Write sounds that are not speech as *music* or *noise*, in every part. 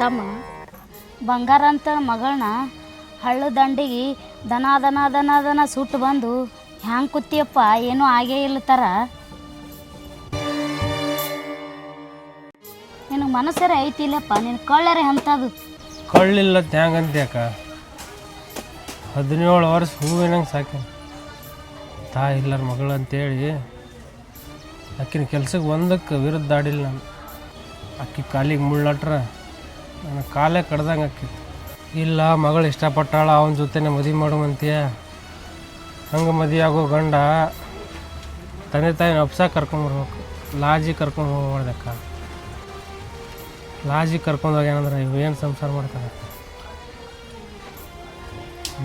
ತಮ್ಮ ಬಂಗಾರ ಅಂತ ಮಗಳನ್ನ ಹಳ್ಳ ದಂಡಿಗೆ ದನ ದನ ದನ ದನ ಸುಟ್ಟು ಬಂದು ಹ್ಯಾಂಗೆ ಕೂತಿಯಪ್ಪ? ಏನೂ ಆಗೇ ಇಲ್ಲ ಥರ ನಿನಗೆ ಮನಸ್ಸರ ಐತಿಲ್ಲಪ್ಪ ನಿನ್ನ ಕಳ್ಳರೆ ಅಂಥದ್ದು. ಕಳ್ಳಿಲ್ಲ ಹ್ಯಾಂಗಂತ್ಯಾಕ ಹದಿನೇಳು ವರ್ಷ ಹೂವಿನಂಗೆ ಸಾಕ ತಾಯಿ ಇಲ್ಲರ ಮಗಳು ಅಂತೇಳಿ ಆಕಿನ ಕೆಲ್ಸಕ್ಕೆ ಒಂದಕ್ಕೆ ವಿರುದ್ಧ ಆಡಿಲ್ಲ ನಾನು. ಅಕ್ಕಿ ಕಾಲಿಗೆ ಮುಳ್ಳಟ್ರ. ನನ್ನ ಕಾಲೇ ಕಡ್ದಂಗೆ ಆಕಿತ್ತು ಇಲ್ಲ, ಮಗಳು ಇಷ್ಟಪಟ್ಟಾಳ, ಅವನ ಜೊತೆನೇ ಮದುವೆ ಮಾಡುವಂತೀಯ? ಹಂಗೆ ಮದುವೆ ಆಗೋ ಗಂಡ ತಂದೆ ತಾಯಿನ ಅಪ್ಸ ಕರ್ಕೊಂಬರ್ಬೇಕು ಲಾಜಿ ಕರ್ಕೊಂಡು ಹೋಗ್ಬಾರ್ದಕ್ಕ. ಲಾಜಿ ಕರ್ಕೊಂಡೋಗ ಏನಂದ್ರೆ ಇವು ಏನು ಸಂಸಾರ ಮಾಡ್ತಾರೆ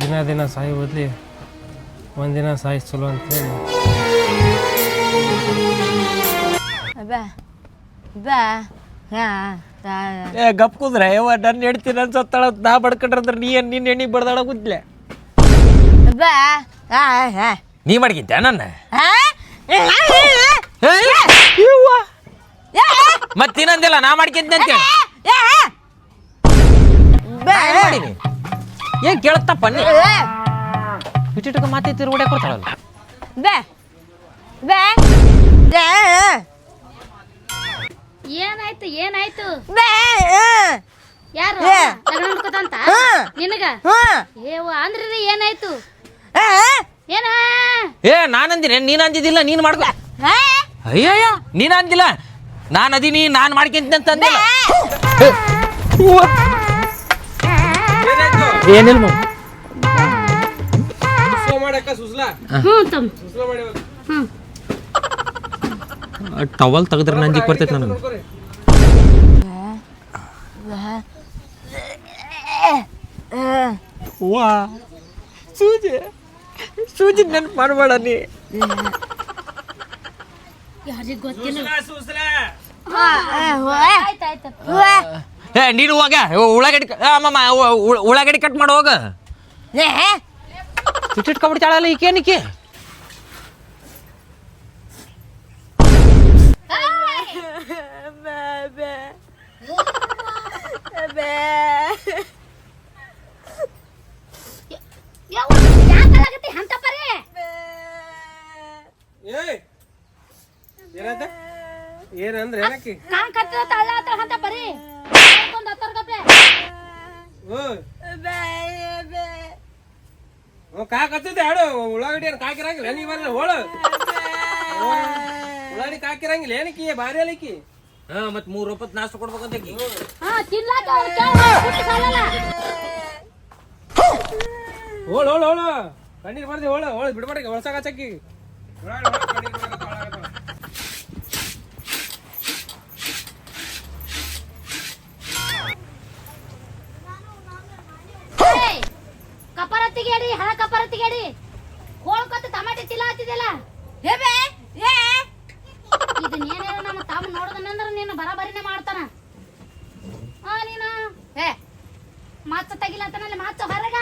ದಿನ ದಿನ ಸಾಯಿ ಬದಲಿ ಒಂದಿನ ಸಾಯಿ ಚಲೋ ಅಂತೇಳಿ. ಬಾ ಬಾ ಏ ಗಪ್ ಕುದ್ರೆ ಯವ್ವ ನನ್ನ ಹೆಡ್ತೀನಿ ಅನ್ಸತ್ತಾಳ ನಾ ಬಡ್ಕಂಡ್ರಂದ್ರೆ ನೀ ಏನ್ ನಿನ್ನ ಎಣ್ಣೆ ಬಡ್ದಾಳ ಕುದ್ಲೆ ಬಾ. ನೀ ಮಾಡ್ಗಿದ್ದೆ ನನ್ನ? ಮತ್ತೆ ಇನ್ನೊಂದಿಲ್ಲ ನಾ ಮಾಡ್ಕಿದ್ದೆ ಅಂತ ಮಾಡೀನಿ. ಏನ್ ಕೇಳತ್ತಪ್ಪ ನೀ? ಇಟ್ಟಿಟ್ಕ ಮಾತೆ ತಿರುಗಡೆ ಕೊಡ್ತಾಳಲ್ಲ. ಬೇ. ಬೇ. ಬಾ ಏನಾಯ್ತು ಏನಾಯ್ತು? ಬಾ ಯಾರು? ಹಾ. ನಿನಗ? ಏವ ಅಂದ್ರಿ ಏನಾಯ್ತು? ಏನ? ಏ ನಾನಂದಿನಿ ನೀನ್ ಅಂದಿದ್ದಿಲ್ಲ ನೀನ್ ಮಾಡ್ಕೊ. ಹಾ. ಅಯ್ಯಯ್ಯ ನೀನ್ ಅಂದಿಲ್ಲ. ನಾನು ಅದೀನಿ ನಾನು ಮಾಡ್ಕೊಂತಂದೆ ಅಂತ ಅಂದಿಲ್ಲ. ಏನಿಲ್ಲ ಮಗು. ಹ್ಞೂ ತಮ್ಮ. ಹ್ಞೂ ಟವಲ್ ತೆಗೆದ್ರೆ ನಂಜಿಗೆ ಬರ್ತೈತೆ ನನಗೆ. ವಾ. ಸೂಜಿ. ಸೂಜಿ ನೆನ್ಪು ಮಾಡಬೇಡ ನೀ. ಯಾರಿಗೆ ಗೊತ್ತಿಲ್ಲ. ಏ ನೀನು ಹೋಗ. ಉಳ್ಳಾಗಡ್ಡಿ ಕ- ಆ, ಮಾಮ ಕಬಡ್ಡಿ ಉ- ಉಳ್ಳಾಗಡ್ಡಿ ಕಟ್ ಮಾಡಿ ಹೋಗ. ಹಾ ಇಟ್ಟಿಟ್ಕೊಂಡ್ಬಿಡ್ತಾಳಲ್ಲ ಯಾವ ಯಾಕಾಗತ್ತೆ ಅಂತ ಪರಿ ಏನಂದ್ರೆ ಏನಕ್ಕೆ? ಕಾನ್ ಕತ್ತದ ತಳ್ಳ ಹತ್ರ ಅಂತ ಪರಿ ಒಂದು ಹತ್ತರ ಕಾ ಕಾಕತ್ತಿದ್ದೆ ಹಾಡು. ಉಳ್ಳಾಗಡ್ಡಿ ಏನು ಕಾಕಿರಂಗಿಲ್ಲ. ನೀ ಬರಲ್ಲ ಹೋಳು. ಉಳ್ಳಾಗಡ್ಡಿ ಕಾಕಿರಂಗಿಲ್ಲ. ಏನಕ್ಕೆ ಬಾರಿ ಅಲಿಕ್ಕಿ ಹಾ ಮತ್ತೆ ಮೂರು ರೂಪಾಯಿ ನಾಷ್ಟ ಕೊಡ್ಬೇಕಂತ ಹೋಳು ಹೋಳು ಹೋಳು. ಕಣ್ಣೀರು ಬರ್ದಿ ಹೋಳು ಹೋಳು ಬಿಡ್ಬೇಡಿ ಹೊಳ್ಸಾಕ ಚಕ್ಕಿ ಕಪರತ್ತಿಗೇಡಿ ಹಳ ಕಪರತ್ತಿಗೇಡಿ ಹೋಳ್ಕೊತ ಟಮಾಟೆ ತಿಲ್ಲ ಹಾಕಿದೆಲ್ಲ ಹೇ ಬೇ ಏ ಇದನ್ನ ಏನೇನೋ ನೋಡದನಂದ್ರ ನೀನು ಬರಾಬರಿನೇ ಮಾಡ್ತಾನ. ಆ ನೀನು. ಏ ಮಾಚ ತೆಗಿಲ್ಲ ಅಂತಾನಲ್ಲಿ ಮಾಚ ಹೊರಗ.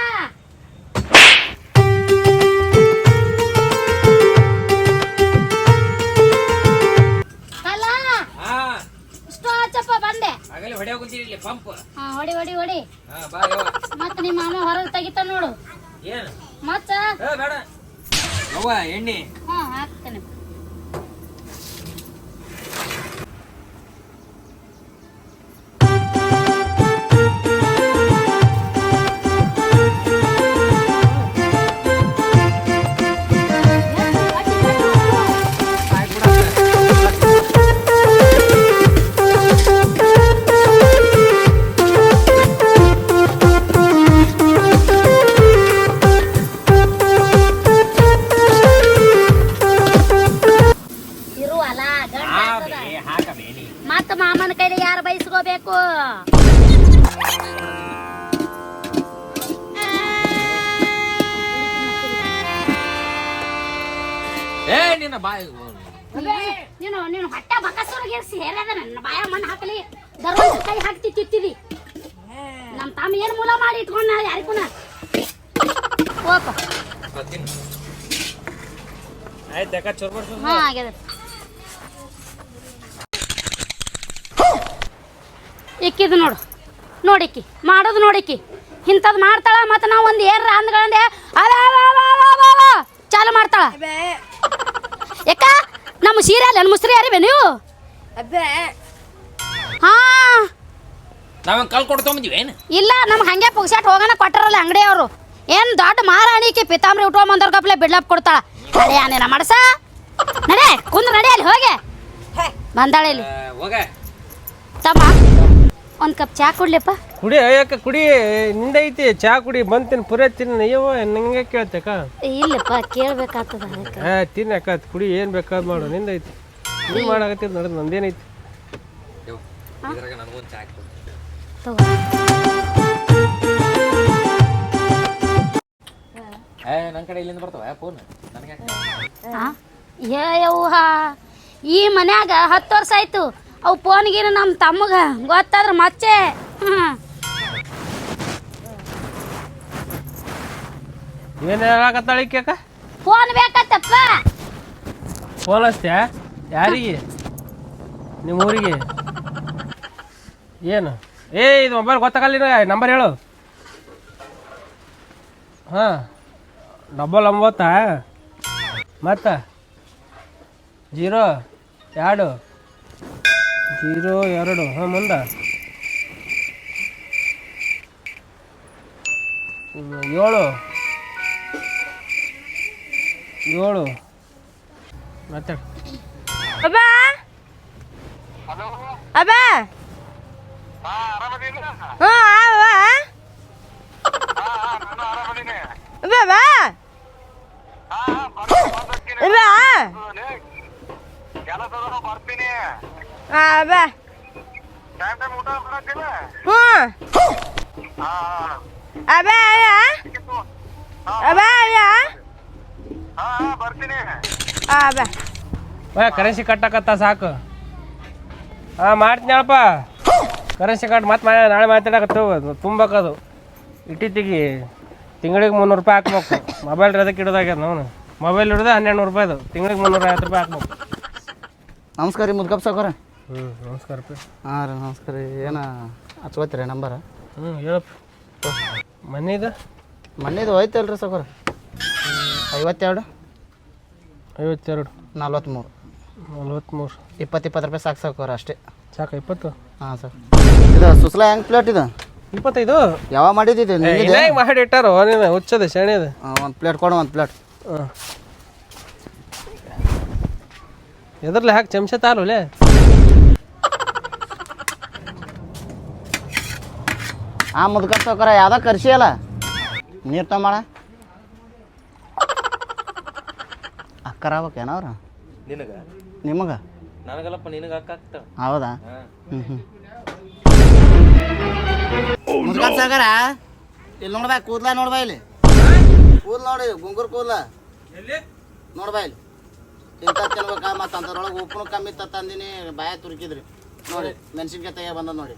ಅಲ್ಲ ಹಾ. ಇಷ್ಟು ಆಚಪ್ಪ ಬಂದೆ. ಆಗಲೇ ಹೊಡೆ ಹೋಗ್ತೀನಿ ಇಲ್ಲಿ ಪಂಪ್. ಹಾ ಹೊಡಿ ಹೊಡಿ ಹೊಡಿ. ಹಾ ಬಾ ಯವ್ವ. ಮತ್ತ ನಿಮ್ಮ ಮಾಮ ಹೊರಗೆ ತೆಗಿತಾನ ನೋಡು. ಏನು? ಮಚ್ಚ ಏ ಬೇಡ. ಎಣ್ಣೆ. ಹಾ ಏ ನಿನ್ನ ಬಾಯಿ ನೀನು ನೀನು ಹೊಟ್ಟೆ ಬಕಸೂರಿಗೆ ಸೇರದ ನನ್ನ ಬಾಯ ಮಣ್ಣು ಹಾಕಲಿ. ದರ್ವಾಜ ಕೈ ಹಾಕ್ತಿ ತಿತ್ತಿದಿ. ನಮ್ಮ ತಮ್ಮ ಏನು ಮೂಲ ಮಾಡಿ ಇಟ್ಕೊಂಡ ಯಾರಿಗೂ ಓಪ ಆಯ್ತು ಯಾಕ ಚೋರ್ ಮಾಡ್ಸು ಹಾ ಆಗ್ಯದ. ಇಕ್ಕಿದು ನೋಡು. ನೋಡಿಕ್ಕಿ ಮಾಡೋದು ನೋಡಿಕ್ಕಿ ಇಂಥದ್ದು ಮಾಡ್ತಾಳ ಮತ್ತು ನಾವು ಒಂದು ಏನ್ರ ಅಂದ್ಗಳಂದೆ ಅದ ಚಾಲು ಮಾಡ್ತಾಳ. ಯಾಕ? ನಮ್ಮ ಸೀರೆ ಅಲ್ಲಿ ಮುಸ್ರಿ ಯಾರಿವೆ ನೀವು? ಅಬ್ಬೆ. ಹಾ. ನಾವೇನು ಕಲ್ ಕೊಡ್ಕೊಂಬಂದಿವಿ ಏನು? ಇಲ್ಲ ನಮ್ಗೆ ಹಂಗೆ ಪುಗ್ಸಾಟ್ ಹೋಗೋಣ ಅಂಗಡಿ ಅಂಗಡಿಯವರು. ಏನು ದೊಡ್ಡ ಮಾರಾಣಿಕೆ ಪಿತಾಂಬ್ರಿ ಉಟ್ಕೊಂಬಂದವ್ರ ಕಪ್ಲೆ ಬಿಡ್ಲಪ್ ಕೊಡ್ತಾಳ. ಮಾಡಸ. ನಡೆ ಕುಂದ್ರ ನಡೆ ಅಲ್ಲಿ ಹೋಗೆ. ಬಂದಾಳೆ ಇಲ್ಲಿ. ಹೋಗ. ತಮ್ಮ. ಒಂದು ಕಪ್ ಚಾ ಕೊಡ್ಲಿಪ್ಪ. ಕುಡಿ ಅಯ್ಯಕ್ಕ ಕುಡಿ. ನಿಂದೈತಿ ಚಾ ಕುಡಿ. ಬಂದ್ ತಿನ್ ಪುರೇ ತಿನ್ನ ಅಯ್ಯವ್ವ ನಂಗೆ ಕೇಳ್ತಕ್ಕ ಇಲ್ಲಪ್ಪ ಕೇಳ್ಬೇಕಾಗ್ತದ ಅದಕ್ಕೆ ಹಾ ತಿನ್ನಕ್ಕ ಕುಡಿ. ಏನು ಬೇಕಾದ್ ಮಾಡು. ನಿಂದೈತಿ. ನೀ ಮಾಡಾಕತ್ತಿದ್ ನೋಡಿದ್ ನಂದೇನೈತಿ. ತಗೋ. ಏ ನನ್ನ ಕಡೆ ಇಲ್ಲಿಂದ ಬರ್ತಾವ. ಫೋನ್. ನನಗೆ ಆ? ಏ ಯವ್ವ. ಈ ಮನ್ಯಾಗ ಹತ್ತು ವರ್ಷ ಆಯ್ತು. ಅವು ಫೋನ್ಗೇನು ನಮ್ಮ ತಮ್ಮಗ? ಗೊತ್ತಾದ್ರೆ ಮಚ್ಚೆ. ಏನು ಕೇಕ ಈಕ್ಯಾಕ ಫೋನ್ ಬೇಕತ್ತಪ್ಪ. ಫೋನ್ ಅಷ್ಟೇ ಯಾರಿಗೆ? ನಿಮ್ಮ ಊರಿಗೆ? ಏನು? ಏ ಇದು ಮೊಬೈಲ್ ಗೊತ್ತಾಗಲ್ಲ ನಂಬರ್ ಹೇಳು. ಹಾಂ. ಡಬಲ್ ಒಂಬತ್ತಾ? ಮತ್ತು? ಜೀರೋ? ಎರಡು? ಜೀರೋ ಎರಡು. ಹಾಂ ಮುಂದ. ಏಳು. ಏಳು. ಮತ್ತೆ? ಅಬ್ಬ! ಅಬ್ಬ! ಹ್ಞೂ ಆವ ಅಬ್ಬ ಬಾ. ಅಬ್ಬ ಆ, ಅಬ್ಬ ಹ್ಞೂ. ಅಬ್ಬ ಅಯ್ಯ ಅಬ್ಬ ಅಯ್ಯ ಆ, ಅಬ್ಬ ಬಾ ಕರೆನ್ಸಿ ಕಟ್ಟಕತ್ತ ಸಾಕು. ಹಾಂ ಮಾಡ್ತೀನಪ್ಪ ಕರೆನ್ಸಿ ಕಟ್ ಮತ್ತೆ ಮಾ ನಾಳೆ ಮಾತಾಡಕತ್ತು ತುಂಬಕದು. ತಿಗಿ ತಿಂಗಳಿಗೆ ಮುನ್ನೂರು ರೂಪಾಯಿ ಹಾಕ್ಬೇಕು. ಮೊಬೈಲ್ ಅದಕ್ಕೆ ಇಡೋದಾಗ್ಯದ ನಾವು ಮೊಬೈಲ್ ಹಿಡಿದು ಹನ್ನೆರಡು ನೂರು ರೂಪಾಯಿದು. ತಿಂಗಳಿಗೆ ಮುನ್ನೂರ ಐವತ್ತು ರೂಪಾಯಿ ಹಾಕ್ಬೇಕು. ನಮಸ್ಕಾರ ರೀ ಮುದ್ಕಪ್ಪ ಸಾವ್ಕಾರ. ಹ್ಞೂ ನಮಸ್ಕಾರ ರೀ ಹಾಂ ರೀ ನಮಸ್ಕಾರ ರೀ. ಏನ ಹಚ್ಕೋತೀರಿ ನಂಬರ? ಹ್ಞೂ ಹೇಳಪ್ಪ. ಮನೆದು ಮನೇದು ಸಕೋರ ರೀ ಸಾವ್ಕಾರ ಐವತ್ತೆರಡು? ಐವತ್ತೆರಡು. ನಲ್ವತ್ತ್ಮೂರು ನಲ್ವತ್ತ್ಮೂರು ಇಪ್ಪತ್ತು ಇಪ್ಪತ್ತು ರೂಪಾಯಿ ಸಾಕು ಸಾವ್ಕಾರ ಅಷ್ಟೇ. ಸಾಕು ಇಪ್ಪತ್ತು? ಹಾಂ ಸರ್. ಇದು ಸುಸ್ಲಾ ಹೆಂಗೆ ಪ್ಲೇಟ್ ಇದು? ಇಪ್ಪತ್ತೈದು? ಯಾವಾಗ ಮಾಡಿದ್ದು ಇಲ್ಲ ಮಾಡಿ ಇಟ್ಟಾರೋ ನೀನು ಹುಚ್ಚದ ಶೆಣೆದು ಒಂದು ಪ್ಲೇಟ್ ಕೊಡು ಒಂದು ಪ್ಲೇಟ್ ಹಾಂ ಎದ್ರಲ್ಲಿ ಹಾಕಿ ಚಮಚ ತಾಲೂಲೆ? ಆ ಮುದಕ ಸೌಕರ ಯಾವ್ದೋ ಕರ್ಸಿ ಅಲ್ಲ. ನೀರು ತಗೊಂಬಾಳ ಅಕ್ಕರ ಆಗ್ಬೇಕೇನ ಅವ್ರ? ನಿನಗ? ನಿಮಗೆ? ನನಗಲ್ಲಪ್ಪ ನಿನಗೆ ಹಾಕಾಕ್ತಾವ ಹೌದಾ? ಹ್ಞೂ ಹ್ಞೂ ಮುದ್ಕಪ್ಪ ಸಾಗರ ಇಲ್ಲಿ ನೋಡ್ಬಾ ಕೂದ್ಲ ನೋಡ್ಬಾ ಇಲ್ಲಿ. ಕೂದ್ಲು ನೋಡಿ ಗುಂಗುರ್ ಕೂದ್ಲ. ನೋಡ್ಬಾ ಇಲ್ಲಿ. ಇಂಥ ತಿನ್ಬೇಕಾ ಮತ್ತು ಅಂಥದ್ರೊಳಗೆ ಉಪ್ಪು ಕಮ್ಮಿ ತ ತಂದಿನಿ ಬಾಯ ತುರುಕಿದ್ರಿ. ನೋಡಿ ಮೆಣಸಿನ್ಕಾಯಿ ತೆಗಿಯ ಬಂದ ನೋಡಿ.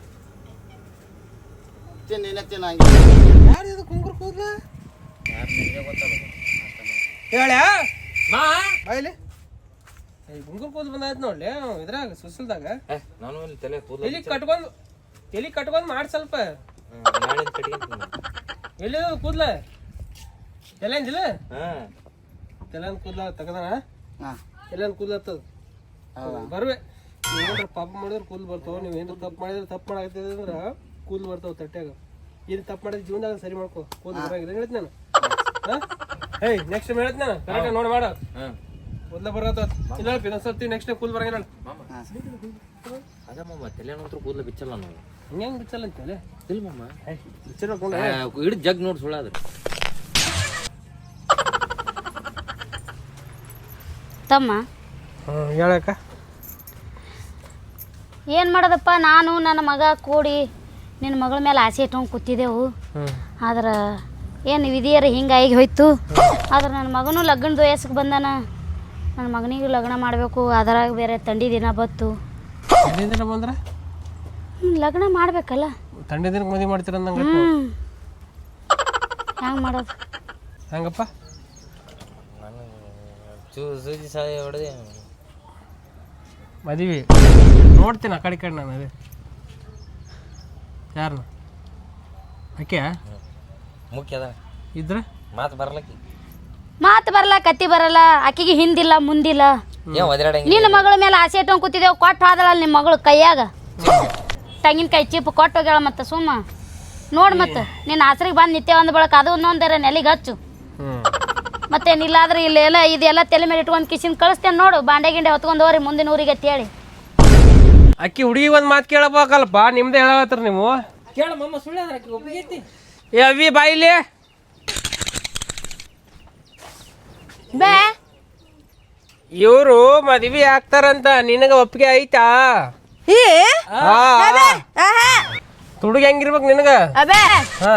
ತಿನ್ನು ಇನ್ನೇ ತಿನ್ನ ಹಂಗೆ ಯಾರು ಗುಂಗುರ್ ಕೂದ್ಲ? ಹೇಳ. ಮಾ. ಬಾಯ್ಲಿ. ಗುಂಗುರ್ ಕೂದಲು ಬಂದಾಯ್ತು ನೋಡ್ಲಿ ಅವ್ ಇದ್ರಾಗ ಸುಸಲ್ದಾಗ. ನಾನು ಇಲ್ಲಿ ತಲೆ ಕೂದಲು ಇಲ್ಲಿ ಕಟ್ಕೊಂಡ್ ತಲೆ ಕಟ್ಕೊಂಡ್ ಮಾಡಿ ಸ್ವಲ್ಪ. ಎಲ್ಲಿ ಕೂದ್ಲ? ಎಲ್ಲೇಂದಿಲ್ಲ ಹಾಂ. ತೆಲನ್ ಕೂದ್ಲ ತಗದಾನ? ಹಾಂ. ಎಲ್ಲೇನ್ ಕೂದ್ಲ ಹತ್ತದ. ಬರ್ವೆ. ನೀವೇನ್ರ ಪಾಪ ಮಾಡಿದ್ರೆ ಕೂದ್ಲು ಬರ್ತಾವ. ನೀವು ಏನಾದ್ರು ತಪ್ಪು ಮಾಡಿದ್ರೆ ತಪ್ಪು ಮಾಡಾಕತ್ತಿದ್ರೆ ಅಂದ್ರೆ ಕೂದ್ಲು ಬರ್ತಾವ ತಟ್ಯಾಗ ಇದು ತಪ್ಪು ಮಾಡಿದ್ರೆ ಜೀವನದಾಗ ಸರಿ ಮಾಡ್ಕೋ. ಕೂದಲು ಬರಂಗಿಲ್ಲ. ಹೇಳಿದ್ ನಾನು. ಹೇ? ಏಯ್ ನೆಕ್ಸ್ಟ್ ಟೈಮ್ ಹೇಳಿದ್ ನಾನು. ಕರೆಕ್ಟ್ ನೋಡಿ ಮಾಡ. ಮೊದಲ ಕೂದ್ಲ ಬರತ್ತ ಇಲ್ಲ ಇನ್ನೊಂದ್ಸರ್ತಿ ನೆಕ್ಸ್ಟ್ ಟೈಮ್ ಕೂದ್ಲು ಬರಂಗಿಲ್ಲ ಅದ ಮಾಮ ತಲೆ ನಂತರ ಕೂದಲು ಬಿಚ್ಚಲ್ಲ ನಾವು. ಹಿಂಗೆ ಬಿಚ್ಚಲ್ಲ ಅಂತೇಳಿ ಇಲ್ಲ ಮಾಮ. ಬಿಚ್ಚಿರ್ಬೇಕು ಹಿಡಿದು ಜಗ್ ನೋಡಿ ಸುಳ್ಳಾದ್ರೆ ತಮ್ಮ. ಹೇಳಕ್ಕ ಏನು ಮಾಡೋದಪ್ಪ? ನಾನು ನನ್ನ ಮಗ ಕೂಡಿ ನಿನ್ನ ಮಗಳ ಮೇಲೆ ಆಸೆ ಇಟ್ಕೊಂಡು ಕೂತಿದ್ದೆವು. ಆದ್ರೆ ಏನು ವಿಧಿಯರ ಹಿಂಗಾಗಿ ಹೋಯ್ತು. ಆದ್ರೆ ನನ್ನ ಮಗನೂ ಲಗ್ನದ ವಯಸ್ಸಿಗೆ ಬಂದಾನ. ನನ್ನ ಮಗನಿಗೂ ಲಗ್ನ ಮಾಡಬೇಕು. ಅದರಾಗ ಬೇರೆ ತಂಡಿ ದಿನ ಬತ್ತು ತಂಡಿ ದಿನ ಬಂದ್ರೆ? ಲಗ್ನ ಮಾಡಬೇಕಲ್ಲ. ತಂಡಿ ದಿನಕ್ಕೆ ಮದುವೆ ಮಾಡ್ತೀರ ಅಂದಂಗೆ ಹ್ಞೂ ಹೆಂಗೆ ಮಾಡೋದು? ಹೆಂಗಪ್ಪ ಸೂಜಿ ಸಾಯ ಹೊಡೆದೆ. ಮದುವೆ. ನೋಡ್ತೀನಿ ಆ ಕಡೆ ಕಡೆ ನಾನು ಅದೇ. ಯಾರನ್ನ ಆಕೆ ಮುಖ್ಯ ಅದ ಇದ್ರೆ? ಮಾತು ಬರ್ಲಕ್ಕಿ. ಮಾತು ಬರಲ್ಲ ಕತ್ತಿ ಬರಲ್ಲ ಆಕಿಗೆ ಹಿಂದಿಲ್ಲ ಮುಂದಿಲ್ಲ. ಒದರಾಡಂಗಿ ನಿನ್ನ ಮಗಳ ಮೇಲೆ ಆಸೆ ಇಟ್ಕೊಂಡು ಕೂತಿದ್ದೇವೆ ಕೊಟ್ಟು ಹೋದಳಲ್ಲ ನಿಮ್ಮ ಮಗಳು ಕೈಯಾಗ. ತೆಂಗಿನಕಾಯಿ ಚೀಪ್ ಕೊಟ್ಟು ಹೋಗ್ಯಾಳ ಮತ್ತೆ ಸುಮ್ಮ ನೋಡ್ ಮತ್ತೆ ನಿನ್ನ ಆಸರಿಗೆ ಬಂದು ನಿತ್ಯ ಒಂದು ಬಳಕ ಅದು ಒಂದೊಂದರ ನೆಲಿಗೆ ಹಚ್ಚು. ಮತ್ತೆ ನಿಲ್ಲಾದ್ರೆ ಆದ್ರೆ ಇಲ್ಲೆಲ್ಲ ಇದೆಲ್ಲ ತಲೆ ಮೇಲೆ ಇಟ್ಕೊಂಡು ಕಿಸಿನ ಕಳಿಸ್ತೇನೆ ನೋಡು ಬಾಂಡೆ ಗಿಂಡೆ ಹೊತ್ಕೊಂಡು ಹೋರಿ ಮುಂದಿನ ಊರಿಗೆ ಅಂತೇಳಿ. ಅಕ್ಕಿ ಹುಡುಗಿ ಒಂದು ಮಾತು ಕೇಳಬೇಕಲ್ಪ ನಿಮ್ದೇ ಹೇಳತ್ತರ ನೀವು. ಕೇಳ ಮಮ್ಮ ಸುಳ್ಳು ಅದ್ರ ಆಕಿ ಒಪ್ಪಿಗೆ ಐತಿ. ಏ ಅವಿ ಬಾಯಿಲಿ ಬೇ. ಇವರು ಮದ್ವಿ ಆಗ್ತಾರಂತ ನಿನಗ ಒಪ್ಪಿಗೆ ಐತಾ? ಈ ಆ, ಆ. ಆಹಾ. ತುಡುಗಿ ಹೆಂಗಿರ್ಬೇಕು ನಿನಗ? ಅಬೇ. ಹಾ.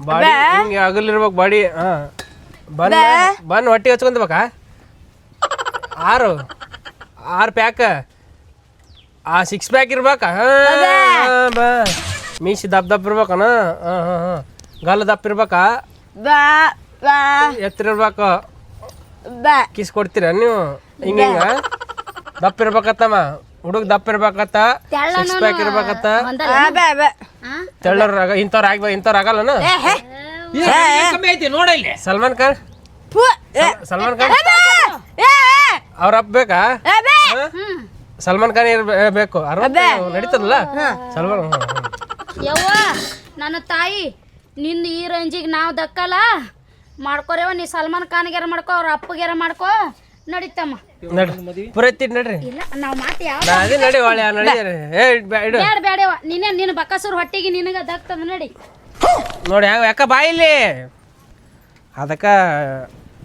ಬಾಡಿ ಹಿಂಗೆ ಅಗಲಿರ್ಬೇಕು ಬಾಡಿ ಹಾ. ಬನ್ ಬನ್ ಹೊಟ್ಟೆ ಹಚ್ಕೊಂಡ್ಬೇಕಾ ಆರು ಆರು ಪ್ಯಾಕ. ಆ ಸಿಕ್ಸ್ ಪ್ಯಾಕ್ ಇರ್ಬೇಕಾ? ಬಾ. ಮೀಸಿ ದಪ್ಪ ದಪ್ಪ ಇರ್ಬೇಕನ? ಹಾ ಹಾ ಹಾ. ಗಲ್ಲ ದಪ್ಪ ಇರ್ಬೇಕಾ? ಬಾ ಬಾ. ಎತ್ತರ ಇರ್ಬೇಕು? ಬಾ. ಕಿಸ್ ಕೊಡ್ತೀರ ನೀವು? ಹಿಂಗ ಹಿಂಗ. ದಪ್ಪ ಇರ್ಬೇಕತ್ತಮ್ಮ. ಹುಡುಗ ದಪ್ಪ ಇರ್ಬೇಕತ್ತ. Six pack ಇರ್ಬೇಕತ್ತ. ಆ ಇಂಥವ್ರ ಬಾ ತೆಳ್ಳರ ಇಂಥವ್ರು ಆಗ್ಬೇಕು ಇಂಥವ್ರು ಆಗಲ್ಲನ? ಕಮ್ಮಿ ಐತಿ ನೋಡ ಇಲ್ಲಿ. ಸಲ್ಮಾನ್ ಖಾನ್? ಫು ಸಲ್ಮಾನ್ ಖಾನ್? ಏ ಅವ್ರ ಹಬ್ಬ ಬೇಕಾ? ಸಲ್ಮಾನ್ ಖಾನ್ ಇರಬೇಕು. ನಡೀತದಲ್ಲ? ಸಲ್ಮಾನ್. ಯವ್ವ ನನ್ನ ತಾಯಿ ನಿನ್ನ ಈ ರೇಂಜಿಗೆ ನಾವು ದಕ್ಕಲ್ಲ. ಮಾಡ್ಕೊರೇವ ನೀ ಸಲ್ಮಾನ್ ಖಾನ್ಗೆರ ಮಾಡ್ಕೋ ಅವ್ರ ಅಪ್ಪಗೆರ ಮಾಡ್ಕೋ. ನಡೀತಮ್ಮ. ನಡ್ರಿ ಪುರೈತಿ ನಡ್ರಿ. ಇಲ್ಲ ನಾವು ಮಾತು ಯಾವ ನಾ ಅದೇ ನಡಿ ಒಳ್ಳೆ ನಡೀರಿ ಏ ಬ್ಯಾ- ಇಡು. ಬೇಡ ಬೇಡವ ನೀನೇ ನಿನ್ನ ಬಕ್ಕಸೂರು ಹೊಟ್ಟಿಗೆ ನಿನಗೆ ದಕ್ತದ ನಡಿ. ನೋಡಿ ಯಾವ ಯಾಕ ಬಾಯಿಲಿ ಅದಕ್ಕೆ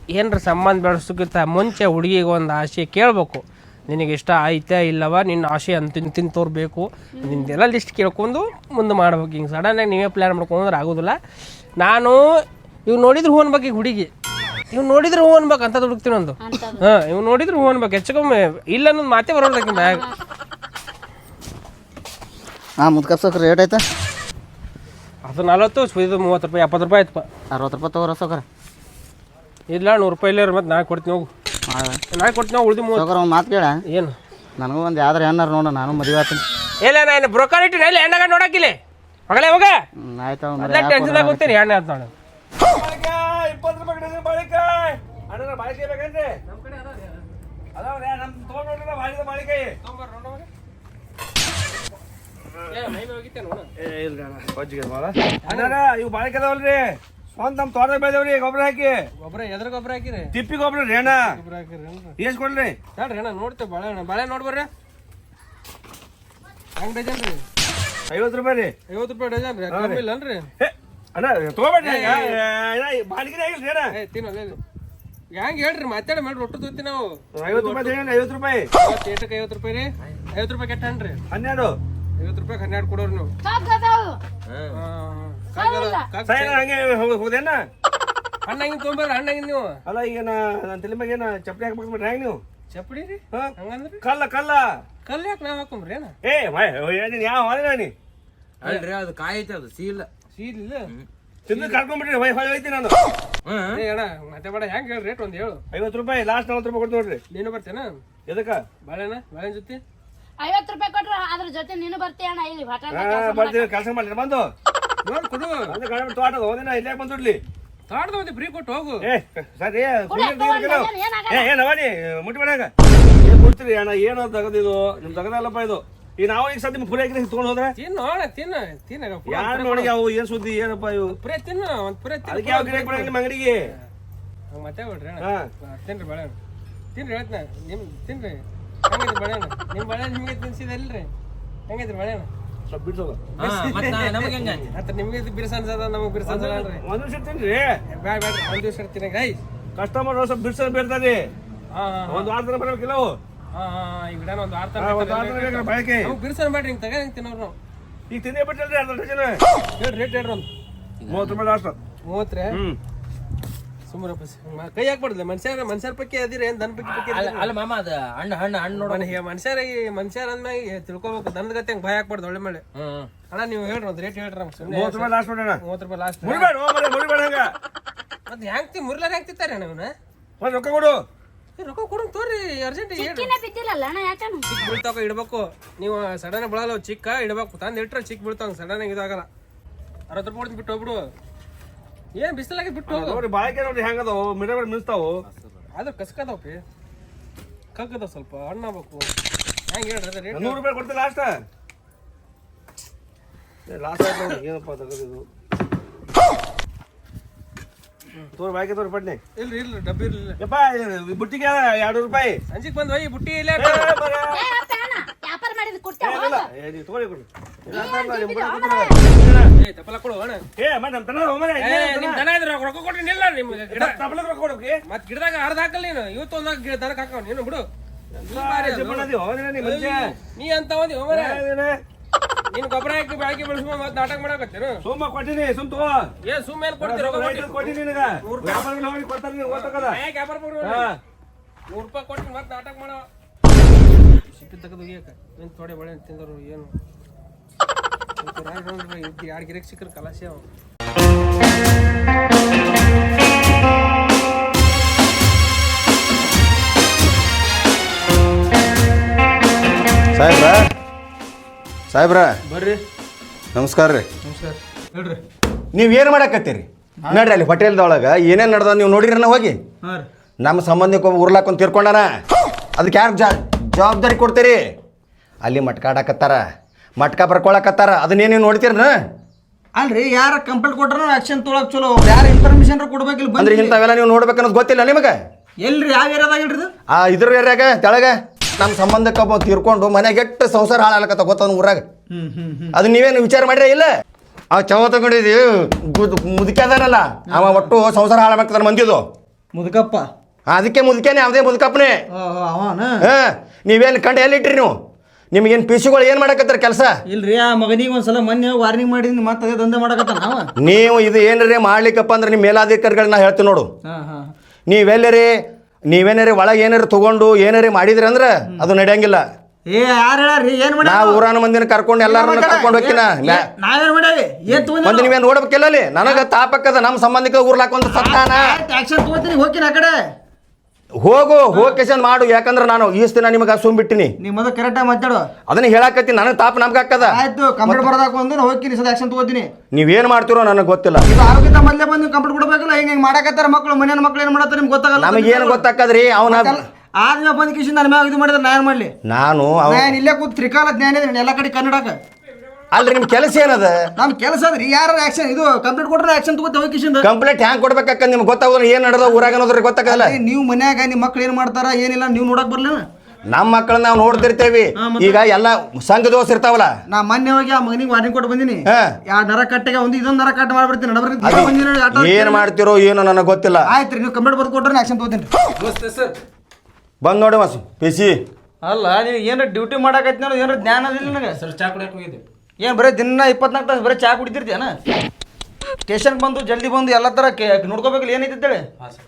ಏನ್ರ ಸಂಬಂಧ ಬೆಳೆಸೋಕ್ಕಿಂತ ಮುಂಚೆ ಹುಡುಗಿಗೆ ಒಂದು ಆಸೆ ಕೇಳ್ಬೇಕು. ನಿನಗೆ ಇಷ್ಟ ಐತೆ ಇಲ್ಲವ? ನಿನ್ನ ಆಸೆ ಅಂತ ತಿನ್ ತೋರ್ಬೇಕು. ನಿಂದೆಲ್ಲ ಲಿಸ್ಟ್ ಕೇಳ್ಕೊಂಡು ಮುಂದೆ ಮಾಡ್ಬೇಕು ಹಿಂಗೆ. ಸಡನ್ನಾಗಿ ನೀವೇ ಪ್ಲ್ಯಾನ್ ಮಾಡ್ಕೊಂಡ್ರೆ ಆಗೋದಿಲ್ಲ. ನಾನು ಇವ್ ನೋಡಿದ್ರೆ ಹೂ ಅನ್ಬೇಕು ಈಗ ಹುಡುಗಿ. ಇವ್ ನೋಡಿದ್ರೆ ಹೂ ಅನ್ಬೇಕು ಅಂತ ಹುಡುಕ್ತೀನಿ ಒಂದು. ಹಾಂ ಇವ್ ನೋಡಿದ್ರೆ ಹೂ ಅನ್ಬೇಕು. ಹೆಚ್ಚಕೊಮ್ಮೆ ಇಲ್ಲ ಅನ್ನೋದು ಮಾತೇ ಬರೋಲ್ಲ ಬ್ಯಾಗ್. ಹಾಂ ಮುದ್ಕಪ್ಸೋಕ್ರಿ ರೇಟ್ ಐತೆ? ಅದು ನಲ್ವತ್ತು ಇದು ಮೂವತ್ತು ರೂಪಾಯಿ ಎಪ್ಪತ್ತು ರೂಪಾಯಿ ಆಯ್ತಪ್ಪ. ಅರವತ್ತು ರೂಪಾಯಿ ತಗೋ ಸೌಕರ ಇಲ್ಲ ನೂರು ರೂಪಾಯಿ ಇಲ್ಲ ಮತ್ತೆ ನಾ ಕೊಡ್ತೀನಿ ಹೋಗು. ನಾಳೆ ಕೊಡ್ತೀನಿ ಹೋಗಿ ಉಳಿದು ಮೂವತ್ತು. ಒಂದು ಮಾತು ಕೇಳ. ಏನು? ನನಗೂ ಒಂದು ಯಾವ್ದಾರ ಏನಾರ ನೋಡ ನಾನು ಮದುವೆ ಆಗ್ತೀನಿ. ಇಲ್ಲ ನಾನು ಬ್ರೋಕರ್ ಇಟ್ಟಿನ ಇಲ್ಲ ಹೆಣ್ಣಾಗ ನೋಡಕ್ಕಿಲ್ಲ ಮಗಳೇ ಹೋಗ. ಆಯ್ತು ಮೊದಲೇ ಟೆನ್ಷನ್ ಆಗುತ್ತೀನಿ ಎಣ್ಣೆ ಅಂತ ನೋಡು ಇಪ್ಪತ್ತು ರೂಪಾಯಿ ಕಡೆ ಬಾಳಿಕಾಯಿ ಅಣ್ಣ ಬಾಳಿಕಾಯಿ ಬೇಕಂದ್ರೆ ಅದಾವ್ರೆ ನಮ್ ತಗೊಂಡ್ರೆ ಬಾಳಿದ ಬಾಳಿಕಾಯಿ ಏ ಇಲ್ಲ ಅಣ್ಣ. ಬಜ್ಜಿಗೆ ಬಾಳ ಅಣ್ಣಾರ ಇವು ಬಾಳಿಕೆ ಅದಾವಲ್ರಿ. ಸ್ವಂತ ನಮ್ ತೋಟದಾಗ ಬೆಳೆದವ್ರಿ ಗೊಬ್ಬರ ಹಾಕಿ. ಗೊಬ್ಬರ ಎದ್ರ ಗೊಬ್ಬರ ಹಾಕಿರಿ. ತಿಪ್ಪಿ ಗೊಬ್ಬರ ರೇಣ ಗೊಬ್ಬರ ಹಾಕಿರಿ ಎಷ್ಟ್ ಕೊಡ್ರಿ ಹೇಳ್ರಿ ಅಣ್ಣ ನೋಡ್ತೇವೆ ಬಾಳೆಹಣ್ಣು ಬಾಳೆ ನೋಡ್ಬರ್ರಿ. ಹೆಂಗ್ ಡಜನ್ ರೀ ಐವತ್ತು ರೂಪಾಯಿ ರೀ. ಐವತ್ತು ರೂಪಾಯಿ ಡಜನ್ ರೀ. ಕಮ್ಮಿ ಇಲ್ಲನ್ರಿ ಅಣ್ಣ ತಗೋಬೇಡ್ರಿ ಅಣ್ಣ. ಏ ತಿನ್ನಲ್ಲ ಹೆಂಗೆ ಹೇಳ್ರಿ ಮಾತಾಡಿ ಮಾಡಿ ರೊಟ್ಟು ತೊತ್ತಿ ನಾವು. ಐವತ್ತು ರೂಪಾಯಿ ಐವತ್ತು ರೂಪಾಯಿ. ಏಟಕ್ಕೆ ಐವತ್ತು ರೂಪಾಯಿ ರೀ. ಐವತ್ತು ರೂಪಾಯಿ ಕೆಟ್ಟ ಹಣ್ರಿ. ಹನ್ನೆರಡು. ಐವತ್ತು ರೂಪಾಯಿ ಹನ್ನೆರಡು ಕೊಡೋರು ನೀವು. ಹಂಗೆ ಹೋಗ್- ಹೋದೇನ *laughs* ಹಣ್ಣಾಗಿನ ತೊಗೊಂಬರ್ರಿ ಹಣ್ಣಾಗಿನ ನೀವು. ಅಲ್ಲ ಈಗ ನಾ ನನ್ನ ತಲೆ ಮ್ಯಾಗ ಏನ ಚಪ್ಪಲಿ ಹಾಕ್ಬೇಕು ಬಿಡ್ರಿ ಹೆಂಗ್ ನೀವು? ಚಪ್ಪಡಿ ರೀ? ಹಂಗಂದ್ರಿ? ಕಲ್ಲ ಕಲ್ಲ. ಯಾಕ ಯಾಕೆ ನಾವು ಹಾಕೊಂಬ್ರಿ ಏನ? ಏ ನೀನ್ ಯಾವ ಹೊಳೆ ನಾನಿ? ಅಲ್ರಿ ಅದು ಕಾಯಿ ಐತೆ ಅದು ಸೀಲ್. ಇಲ್ಲ? ತಿಂದು ಕರ್ಕೊಂಡ್ಬಿಟ್ರಿ ಹೊಯ್ ಹೊಳೆ ಹೋಯ್ತೀನಿ ನಾನು. ಏ ಅಣ್ಣ ಮತ್ತೆ ಬೇಡ ಹೆಂಗ್ ಹೇಳಿ ರೇಟ್ ಒಂದು ಹೇಳು. ಐವತ್ತು ರೂಪಾಯಿ ಲಾಸ್ಟ್ ನಲ್ವತ್ತು ರೂಪಾಯಿ ಕೊಡ್ತೀನಿ ನೋಡ್ರಿ. ನೀನು ಬರ್ತೇನ ಎದಕ್ಕ? ಬಾಳೆನ ಬಾಳೆನ ಜೊತೆ? ಐವತ್ತು ರೂಪಾಯಿ ಕೊಟ್ರ ಅದ್ರ ಜೊತೆ ನೀನು ಬರ್ತೀಯ ಅಣ್ಣ? ಇಲ್ಲಿ ಬರ್ತೀನಿ ಕೆಲಸ ಮಾಡ್ರಿ ಬಂದು. ನೋಡಿ ಕೊಡು. ಅಂದ್ರೆ ಕಡಿಮೆ ತೋಟ ಹೋದಿನ ಇಲ್ಲೇ ಬಂದ್ಬಿಡ್ಲಿ? ತಾಡ್ದ ಒಂದು ಫ್ರೀ ಕೊಟ್ಟು ಹೋಗು. ಏ ಸರಿ. ಏ ಏನವ ನೀ ಮುಟ್ಬೇಡಾಗ ಏನ್ ಕೊಡ್ತೀರಿ ಅಣ್ಣ? ಏನು ತಗದಿದು ನಿಮ್ ತಗದಲ್ಲಪ್ಪ ಇದು. ಈ ನಾವು ಈಗ ಸದ್ಯ ಫುಲ್ ಹಾಕಿ ತೊಗೊಂಡು ಹೋದ್ರೆ? ತಿನ್ನು ನೋಡ ತಿನ್ನ ತಿನ್ನ ಯಾರು ನೋಡಿ ಅವು ಏನ್ ಸುದ್ದಿ ಏನಪ್ಪ ಇವು? ಪುರೇ ತಿನ್ನು ಒಂದು ಪುರೇ ಅದಕ್ಕೆ ಯಾವ ಗಿಡ ಬಿಡಂಗಿಲ್ಲ ನಿಮ್ಮ ಅಂಗಡಿಗೆ? ಮತ್ತೆ ಬಿಡ್ರಿ ಅಣ್ಣ. ಹಾ. ಹಾ, ತಿನ್ರಿ ಬಳೆ ತಿನ್ರಿ ಹೇಳ್ತೀನಿ. ನಿಮ್ ತಿನ್ರಿ. ಹೆಂಗೈತ್ರಿ ಬಾಳೆಹಣ್ಣು ನಿಮ್ ಬಾಳೆಹಣ್ಣು ನಿಮಗೆ ತಿನ್ಸಿದಲ್ರಿ ಹೆಂಗೈತ್ರಿ ಬಾಳೆಹಣ್ಣು ಸ್ವಲ್ಪ ಬಿಡ್ಸೋದು. ನಮಗೆ ಹೆಂಗ ಅಂತ ನಿಮಗೆ ಬಿರ್ಸ ಅನ್ಸದ ನಮಗೆ ಬಿರ್ಸ ಅನ್ಸಲ್ಲ ಅಲ್ರಿ ಒಂದ್ ನಿಮಿಷ ತಿನ್ರಿ ಬ್ಯಾಡ ಬ್ಯಾಡ ಒಂದು ದಿವಸ ಇರ್ತೀನಿ ಗೈ ಕಸ್ಟಮರ್ ಸ್ವಲ್ಪ ಬಿಡ್ಸೋದು ಬೇಡ್ತಾರೆ ಹಾ ಹಾಂ ಒಂದು ವಾರ ತನಕ ಬರ್ಬೇಕಿಲ್ಲ ಅವು? ಹಾ ಹಾಂ ಈಗ ಬಿಡಣ ಒಂದು ಆರು ಹಾ, ಒಂದ್ ವಾರ ತನಕ ಬೇಕಾ ಬಾಳಿಕೆ ನಮ್ಗೆ ಬಿರ್ಸನ್ ಮಾಡ್ರಿ ಹಿಂಗೆ ತಗ ಹಿಂಗೆ ತಿನ್ನೋರು ನಾವು ಈಗ ತಿನ್ನೇ ಬಿಟ್ಟಲ್ರಿ ಅರ್ಧ ಡಜನ್ ರೇಟ್ ಹೇಳ್ರಿ ಒಂದು. ಮೂವತ್ತು ರೂಪಾಯಿ ಲಾಸ್ಟ್ ಮೂವತ್ತು ರೀ ಹ್ಮ್. ಸುಮ್ಮನೆ ಕೈ ಹಾಕ್ಬಾರ್ದಲ್ಲ. ಮನುಷ್ಯರ ಮನುಷ್ಯರ ಪಕ್ಕಿ ಅದಿರಿ ಏನ್ ದನ ಪಕ್ಕಿ ಪಕ್ಕಿ ಅಲ್ಲ ಅಲ್ಲ ಮಾಮ ಅದ ಹಣ್ಣು ಹಣ್ಣು ಹಣ್ಣು ನೋಡ. ಮನುಷ್ಯರ ಮನುಷ್ಯರ ಅಂದ್ಮ್ಯಾಗ ತಿಳ್ಕೊಬೇಕು. ದನದ ಗತಿ ಹಂಗೆ ಭಯ ಹಾಕ್ಬಾರ್ದು ಒಳ್ಳೆ ಮಳೆ ಹ್ಮ್ ಅಣ್ಣ ನೀವು ಹೇಳ್ರಿ ಒಂದು ರೇಟ್ ಹೇಳ್ರಿ ನಮ್ಗೆ ಸುಮ್ಮನೆ ಮೂವತ್ತು ರೂಪಾಯಿ ಲಾಸ್ಟ್ ನೋಡೋಣ ಮೂವತ್ತು ರೂಪಾಯಿ ಲಾಸ್ಟ್ ಮುರಿಬೇಡ ಹೋಗ್ಬೇಡ ಮುರಿಬೇಡ ಹಂಗ. ಮತ್ತೆ ಹೆಂಗ್ ತಿ ಮುರ್ಲಾರ ಹೆಂಗ್ ತಿಂತಾರೆ ನೀವು ಒಂದು ರೊಕ್ಕ ಕೊಡು. ರೊಕ್ಕ ಕೊಡು ತೋರಿ ಅರ್ಜೆಂಟ್ ಬಿದ್ದಿಲ್ಲಲ್ಲ ಅಣ್ಣ ಯಾಕಣ್ಣ ಚಿಕ್ಕ ಬೀಳ್ತಾವ ಇಡಬೇಕು. ನೀವು ಸಡನ್ ಬಳಲ್ಲ ಚಿಕ್ಕ ಇಡ್ಬೇಕು. ತಂದು ಇಟ್ರೆ ಚಿಕ್ಕ ಬೀಳ್ತಾವ ಸಡನ್ ಇದಾಗಲ್ಲ. ಅರವತ್ತು ರೂಪಾಯಿ ಬಿಟ್ಟು ಹೋಗ್ಬಿಡು. ಏನು ಬಿಸಿಲಾಗಿ ಬಿಟ್ಟು ನೋಡ್ರಿ ಬಾಳಿಕೆ ನೋಡ್ರಿ ಹೆಂಗದಾವು ಮಿಡ ಮಿಡ ಮಿನ್ಸ್ತಾವು ಆದ್ರೆ ಕಸ್ಕದವ್ರಿ ಕಗ್ಗದ ಸ್ವಲ್ಪ ಹಣ್ಣು ಆಗ್ಬೇಕು ಹೆಂಗೆ ಹೇಳ್ರಿ ಅದೇ ರೇಟ್? ನೂರು ರೂಪಾಯಿ ಕೊಡ್ತೀನಿ ಲಾಸ್ಟ್ ಲಾಸ್ಟ್ ಆಯ್ತು ನೋಡಿ ಏನಪ್ಪ ತಗೋದು ತೋರಿ ಬಾಯ್ಕೆ ತೋರಿ ಪಟ್ನಿ. ಇಲ್ರಿ ಇಲ್ರಿ ಡಬ್ಬಿ ಇರ್ಲಿಲ್ಲ. ಯಪ್ಪ ಬುಟ್ಟಿಗೆ ಎರಡು ರೂಪಾಯಿ. ಸಂಜಿಗೆ ಬಂದು ಒಯ್ ಬುಟ್ಟಿ ಇಲ್ಲ ವ್ಯಾಪಾರ ಮಾಡಿದ್ ಕೊಡ್ತೇವೆ ತಗೊಳ್ಳಿ ಕೊಡ್ರಿ. ಕಡೆ ಕೊಡು ಮತ್ ಗಿಡದಾಗ ಅರ್ಧ ಹಾಕಲ್ಲ ನೀನು. ಇವತ್ತು ಒಂದಾಗ ಗಿಡ ದನಕ್ಕೆ ಹಾಕವ ನೀನು ಬಿಡು. ನೀ ಅಂತ ಒಂದಿ? ನೀನ್ ಗೊಬ್ಬರ ಹಾಕಿ ಬಾಳಿಕೆ ಬೆಳೆಸ್ಕೊಂಡ್ ಮತ್ತೆ ನಾಟಕ ಮಾಡಕತ್ತೇನು? ಸುಮ್ಮ ಕೊಟ್ಟಿನಿ ಸುಮ್ ತಗೋ. ಏ ಸುಮ್ಮನೆ ಏನ್ ಕೊಡ್ತೀರ ಕೊಟ್ಟಿನಿ ನಿನಗ. ಕೊಡ್ತಾರೆ ನೀವು ಯಾಕೆ ವ್ಯಾಪಾರ ನೂರು ರೂಪಾಯಿ ಕೊಟ್ಟು ಮತ್ತೆ ನಾಟಕ ಮಾಡೋ. ಸಿಪ್ಪಿ ತೆಗೆದು ಏನು ತೊಡೆ ಬಳೆ ತಿಂದರು ಏನು? ಯಾರು ಗಿರಕ್ ಸಿಕ್ಕರು ಕಲಾಸೆ ಅವ ಸಾಹೇಬ್ರ? ಸಾಹೇಬ್ರ? ಬರ್ರಿ. ನಮಸ್ಕಾರ ರೀ. ನಮಸ್ಕಾರ. ಹೇಳ್ರಿ ನೀವು ಏನು ಮಾಡಕತ್ತೀರಿ? ನೋಡ್ರಿ ಅಲ್ಲಿ ಹೋಟೆಲ್ದೊಳಗೆ ಏನೇನು ನಡ್ದ ನೀವು ನೋಡಿರನ ಹೋಗಿ? ಹಾಂ ರೀ. ನಮ್ಮ ಸಂಬಂಧಿಕ ಉರ್ಲಾಕೊಂಡ್ ತೀರ್ಕೊಂಡಾನ. ಅದಕ್ಕೆ ಯಾರು ಜಾ ಜವಾಬ್ದಾರಿ ಕೊಡ್ತೀರಿ? ಅಲ್ಲಿ ಮಟ್ಕ ಆಡಕತ್ತಾರ ಮಟ್ಕ ಬರ್ಕೊಳಕತ್ತಾರ. ಅದನ್ನೇ ನೀವು ನೋಡ್ತೀರನ ಅಲ್ರಿ ಯಾರ ಕಂಪ್ಲೇಂಟ್ ಕೊಟ್ರ ಆಕ್ಷನ್ ತೊಳಕ್ ಚಲೋ. ಯಾರು ಇನ್ಫಾರ್ಮೇಶನ್ ಕೊಡ್ಬೇಕಿಲ್ಲ ಅಂದ್ರೆ ಬಂದ್ರಿ ಇಂಥವೆಲ್ಲ ನೀವು ನೋಡ್ಬೇಕನ್ನೋದು ಗೊತ್ತಿಲ್ಲ ನಿಮಗೆ? ಎಲ್ರಿ ಯಾವ ಏರ್ಯಾದಾಗ ಇಲ್ರಿ ಇದು? ಆ ಇದ್ರ ಏರಿಯಾಗ ತೆಳಗ ನಮ್ಮ ಸಂಬಂಧಕ್ಕ ಒಬ್ಬ ತೀರ್ಕೊಂಡು ಮನೆಗೆ ಎಷ್ಟು ಸಂಸಾರ ಹಾಳಾಗತ್ತ ಗೊತ್ತದ ಊರಾಗ? ಹ್ಞೂ ಹ್ಞೂ ಹ್ಮ್. ಅದು ನೀವೇನು ವಿಚಾರ ಮಾಡ್ರೆ ಇಲ್ಲ? ಆ ಚವ ತಗೊಂಡಿದ್ದೀವಿ. ಮುದುಕ್ಯಾದಾನಲ್ಲ? ಅದಾನಲ್ಲ ಅವ ಒಟ್ಟು ಸಂಸಾರ ಹಾಳಾಗ್ತದ ಮಂದಿದು. ಮುದುಕಪ್ಪ. ಅದಕ್ಕೆ ಮುದುಕೇನೆ ಯಾವುದೇ ಮುದುಕಪ್ಪನೇ. ನೀವೇನು ಕಂಡು ಎಲ್ಲಿಟ್ರಿ ನೀವು? ನಿಮ್ಗೇನು ಪಿಸಿಗಳು ಏನು ಮಾಡಕತ್ತಾರ ಕೆಲಸ? ಇಲ್ರಿ ಆ ಮಗನಿಗೆ ಒಂದ್ಸಲ ಮೊನ್ನೆ ವಾರ್ನಿಂಗ್ ಮಾಡಿದ್ನಿ ಮತ್ತೆ ಅದೇ ದಂಧೆ ಮಾಡಕತ್ತ ನಾವ ನೀವು ಇದು ಏನಾರೇ ಮಾಡ್ಲಿಕ್ಕಪ್ಪ ಅಂದ್ರೆ ನಿಮ್ಮ ಮೇಲಾಧಿಕಾರಿಗಳನ್ನ ಹೇಳ್ತೀನಿ ನೋಡು. ಹಾ ಹಾ. ನೀವೆಲ್ಲರಿ ನೀವೇನಾರೇ ಒಳಗೆ ಏನಾರು ತಗೊಂಡು ಏನಾರೇ ಮಾಡಿದ್ರಿ ಅಂದ್ರೆ ಅದು ನಡೆಯಂಗಿಲ್ಲ. ಏ ಯಾರು ಏನ್ ನಾ ಊರಾನ ಮಂದಿನ ಕರ್ಕೊಂಡು ಎಲ್ಲಾರನ್ನ ಕರ್ಕೊಂಡು ಹೋಗ್ತೀನ? ನಾವೇನ್ ಮಾಡೇವಿ ಏನ್ ಒಂದು ತಗೊಂಡ್ ನೀವೇನು ನೋಡ್ಬೇಕಿಲ್ಲ ಅಲ್ಲಿ? ನನಗೆ ತಾಪಕ್ಕದ ನಮ್ಮ ಸಂಬಂಧಿಕ ಊರ್ಲಾಕೊಂದು ಸತ್ತಾನ? ತಗೋತೀನಿ ಹೋಗ್ತೀನಿ ಆ ಕಡೆ. ಹೋಗು ಹೋಗಿ ಮಾಡು ಯಾಕಂದ್ರೆ ನಾನು ಈ ದಿನ ನಿಮಗೆ ಸುಮ್ ಬಿಟ್ಟಿನಿ. ನಿಮ್ಮದು ಮೊದಲು ಕರೆಕ್ಟಾಗಿ ಮಾತಾಡು ಅದನ್ನ ಹೇಳಾಕತ್ತೀನಿ ನನಗೆ ತಾಪ ನಮ್ಗೆ ಹಾಕದ. ಆಯ್ತು ಕಂಪ್ಲೇಂಟ್ ಬರ್ದಾಕ ಒಂದು ಹೋಗ್ತೀನಿ ಸದ ಆಕ್ಷನ್ ತಗೋತೀನಿ. ನೀವೇನು ಮಾಡ್ತಿರೋ ನನಗೆ ಗೊತ್ತಿಲ್ಲ. ಇದು ಆರೋಗ್ಯದ ಮೊದಲೇ ಬಂದು ಕಂಪ್ಲೇಂಟ್ ಕೊಡ್ಬೇಕಲ್ಲ ಹಿಂಗೆ ಹಿಂಗೆ ಮಾಡಕತ್ತಾರ ಮಕ್ಕಳು ಮನೆಯ ಮಕ್ಳು ಏನು ಮಾಡತ್ತಾರ ನಿಮ್ಗೆ ಗೊತ್ತಾಗಲ್ಲ ನಮಗೇನು ಗೊತ್ತಾಕದ್ರಿ ಅವನ ಆದ್ಮೇಲೆ ಬಂದು ಕಿಶನ್ ನನ್ನ ಮ್ಯಾಗ ಇದು ಮಾಡಿದ್ರೆ ನಾನು ಮಾಡಲಿ? ನಾನು ಅವ ನಾನು ಇಲ್ಲೇ ಕೂತ್ ತ್ರಿಕಾಲ ಜ್ಞಾನ ಇದೆ ಎಲ್ಲ ಕಡೆ ಕನ್ನಡಕ. ಅಲ್ರಿ ನಿಮ್ಮ ಕೆಲಸ ಏನದ? ನಮ್ಮ ಕೆಲಸ ಅದ್ರಿ ಯಾರು ಆಕ್ಷನ್ ಇದು ಕಂಪ್ಲೇಂಟ್ ಕೊಟ್ರೆ ಆಕ್ಷನ್ ತಗೋತ ಹೋಗಿ ಕಿಶನ್ ಕಂಪ್ಲೇಂಟ್ ಹ್ಯಾಂಗ್ ಕೊಡ್ಬೇಕಕ್ಕ ನಿಮ್ಗೆ ಗೊತ್ತಾಗೋದ್ರ ಏನು ನಡೆದ ಊರಾಗ ಅನ್ನೋದ್ರಿ ಗೊತ್ತಾಗಲ್ಲ. ನೀವು ಮನ್ಯಾಗ ನಿಮ್ಮ ಮಕ್ಳು ಏನು ಮಾಡ್ತಾರ ಏನಿಲ್ಲ ನೀವು ನೋಡಕ್ ಬರ್ಲ ನಮ್ಮ ಮಕ್ಕಳನ್ನ ನಾವು ನೋಡ್ತಿರ್ತೇವಿ. ಈಗ ಎಲ್ಲ ಸಂಘ ದೋಸ್ ಇರ್ತಾವಲ್ಲ. ನಾ ಮೊನ್ನೆ ಹೋಗಿ ಆ ಮಗನಿಗೆ ವಾರ್ನಿಂಗ್ ಕೊಟ್ಟು ಬಂದಿನಿ. ಯಾ ನರ ಕಟ್ಟೆಗೆ ಒಂದು ಇದೊಂದು ನರ ಕಟ್ ಮಾಡ್ಬಿಡ್ತೀನಿ ನಡಬರ್ತೀನಿ ಏನ್ ಮಾಡ್ತಿರೋ ಏನೋ ನನಗೆ ಗೊತ್ತಿಲ್ಲ. ಆಯ್ತು ರೀ ನೀವು ಕಂಪ್ಲೇಂಟ್ ಬರ್ದು ಕೊಟ್ರೆ ಆಕ್ಷನ್ ತಗೋತೀನಿ. ಸರ್. ಬಂದ್ ನೋಡಿ ಮಾಸು ಪಿಸಿ ಅಲ್ಲ ನೀವು ಏನಾರ ಡ್ಯೂಟಿ ಮಾಡಕತ್ತಿ ನೋಡಿ ಏನಾರ ಜ್ಞಾನ ಅದಿಲ್ಲ ನನಗೆ. ಸರ್ ಚಾ ಕುಡಿಯಕ್ಕೆ ಹೋಗಿದ್ದೆ. ಏನು ಬರೀ ದಿನ ಇಪ್ಪತ್ನಾಲ್ಕು ತಾಸು ಬರೀ ಚಾ ಕುಡಿತಿರ್ತೀಯನ? ಸ್ಟೇಷನ್ ಬಂದು ಜಲ್ದಿ ಬಂದು ಎಲ್ಲ ಥರ ಕೇ ನೋಡ್ಕೋಬೇಕಲ್ಲ ಏನೈತಿ ಅಂತೇಳಿ? ಹಾಂ ಸರ್.